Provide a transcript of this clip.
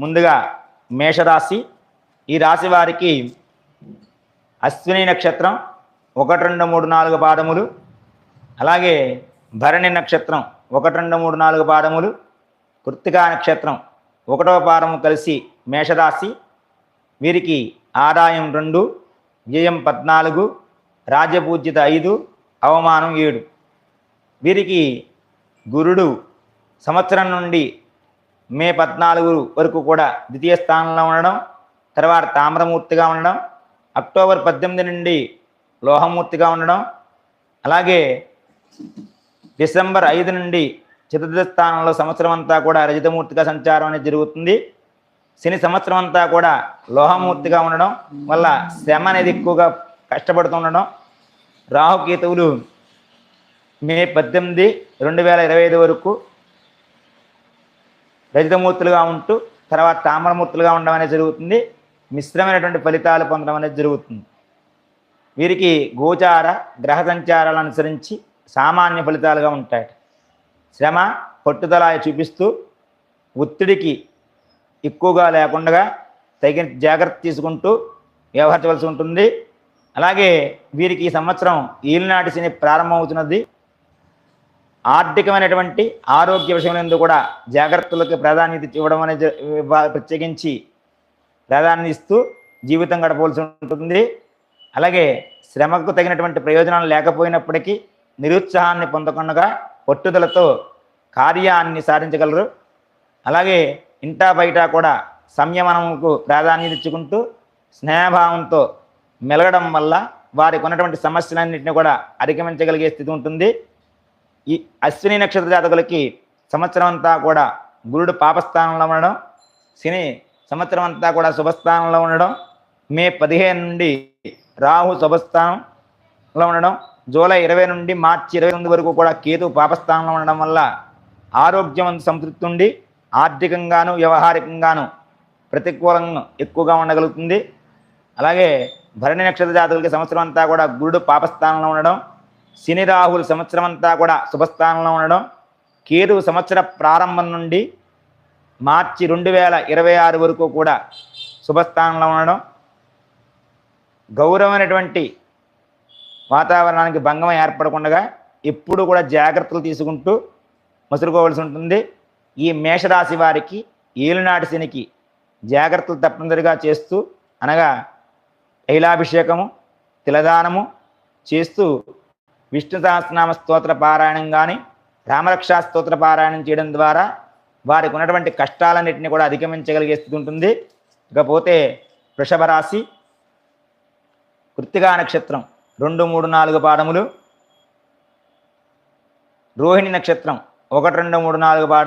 ముందుగా మేషరాశి. ఈ రాశి వారికి అశ్విని నక్షత్రం ఒకటి రెండు మూడు నాలుగు పాదములు. అలాగే భరణి నక్షత్రం ఒకటి రెండు మూడు నాలుగు పాదములు. కృత్తికా నక్షత్రం ఒకటవ పాదము కలిసి మేషరాశి. వీరికి ఆదాయం రెండు వ్యయం పద్నాలుగు రాజ్యపూజ్యత ఐదు అవమానం ఏడు. వీరికి గురుడు సంవత్సరం నుండి మే పద్నాలుగు వరకు కూడా ద్వితీయ స్థానంలో ఉండడం తర్వాత తామ్రమూర్తిగా ఉండడం అక్టోబర్ పద్దెనిమిది నుండి లోహమూర్తిగా ఉండడం అలాగే డిసెంబర్ ఐదు నుండి చతుర్థ స్థానంలో సంవత్సరం అంతా కూడా రజితమూర్తిగా సంచారం అనేది జరుగుతుంది. శని సంవత్సరం అంతా కూడా లోహమూర్తిగా ఉండడం వల్ల శ్రమ అనేది ఎక్కువగా కష్టపడుతూ ఉండడం. రాహుకేతువులు మే పద్దెనిమిది రెండు వేల ఇరవై ఐదు వరకు రజితమూర్తులుగా ఉంటూ తర్వాత తామరమూర్తులుగా ఉండడం అనేది జరుగుతుంది. మిశ్రమైనటువంటి ఫలితాలు పొందడం అనేది జరుగుతుంది. వీరికి గోచార గ్రహ సంచారాలను అనుసరించి సామాన్య ఫలితాలుగా ఉంటాయి శ్రమ పట్టుదల చూపిస్తూ ఒత్తిడికి ఎక్కువగా లేకుండా తగిన జాగ్రత్త తీసుకుంటూ వ్యవహరించవలసి ఉంటుంది. అలాగే వీరికి ఈ సంవత్సరం ఈలనాటి శని ప్రారంభమవుతున్నది. ఆర్థికమైనటువంటి ఆరోగ్య విషయంలో కూడా జాగ్రత్తలకు ప్రాధాన్యత ఇవ్వడం అనేది ప్రత్యేకించి ప్రాధాన్యత ఇస్తూ జీవితం గడపవలసి ఉంటుంది. అలాగే శ్రమకు తగినటువంటి ప్రయోజనాలు లేకపోయినప్పటికీ నిరుత్సాహాన్ని పొందకుండా పట్టుదలతో కార్యాన్ని సాధించగలరు. అలాగే ఇంటా బయట కూడా సంయమనముకు ప్రాధాన్యత ఇచ్చుకుంటూ స్నేహభావంతో మెలగడం వల్ల వారికి ఉన్నటువంటి సమస్యలన్నింటినీ కూడా అధిగమించగలిగే స్థితి ఉంటుంది. ఈ అశ్విని నక్షత్ర జాతకులకి సంవత్సరం అంతా కూడా గురుడు పాపస్థానంలో ఉండడం శని సంవత్సరం అంతా కూడా శుభస్థానంలో ఉండడం మే పదిహేను నుండి రాహు శుభస్థానంలో ఉండడం జూలై ఇరవై నుండి మార్చి ఇరవై ఎనిమిది వరకు కూడా కేతు పాపస్థానంలో ఉండడం వల్ల ఆరోగ్యం సంతృప్తి ఉండి ఆర్థికంగాను వ్యవహారికంగాను ప్రతికూలంగా ఎక్కువగా ఉండగలుగుతుంది. అలాగే భరణి నక్షత్ర జాతకులకి సంవత్సరం అంతా కూడా గురుడు పాపస్థానంలో ఉండడం శని రాహులు సంవత్సరం అంతా కూడా శుభస్థానంలో ఉండడం. కేతు సంవత్సర ప్రారంభం నుండి మార్చి రెండు వేల ఇరవై ఆరు వరకు కూడా శుభస్థానంలో ఉండడం. గౌరవమైనటువంటి వాతావరణానికి భంగం ఏర్పడకుండా ఎప్పుడు కూడా జాగ్రత్తలు తీసుకుంటూ ముసురుకోవాల్సి ఉంటుంది. ఈ మేషరాశి వారికి ఏలునాటి శనికి జాగ్రత్తలు తప్పనిసరిగా చేస్తూ అనగా తైలాభిషేకము తిలదానము చేస్తూ విష్ణు సహస్రనామ స్తోత్ర పారాయణం కానీ రామరక్షా స్తోత్ర పారాయణం చేయడం ద్వారా వారికి ఉన్నటువంటి కష్టాలన్నింటినీ కూడా అధిగమించగలిగే స్థితి ఉంటుంది. ఇకపోతే వృషభ రాశి కృత్తికా నక్షత్రం రెండు మూడు నాలుగు పాదములు రోహిణి నక్షత్రం ఒకటి రెండు మూడు నాలుగు పాదములు.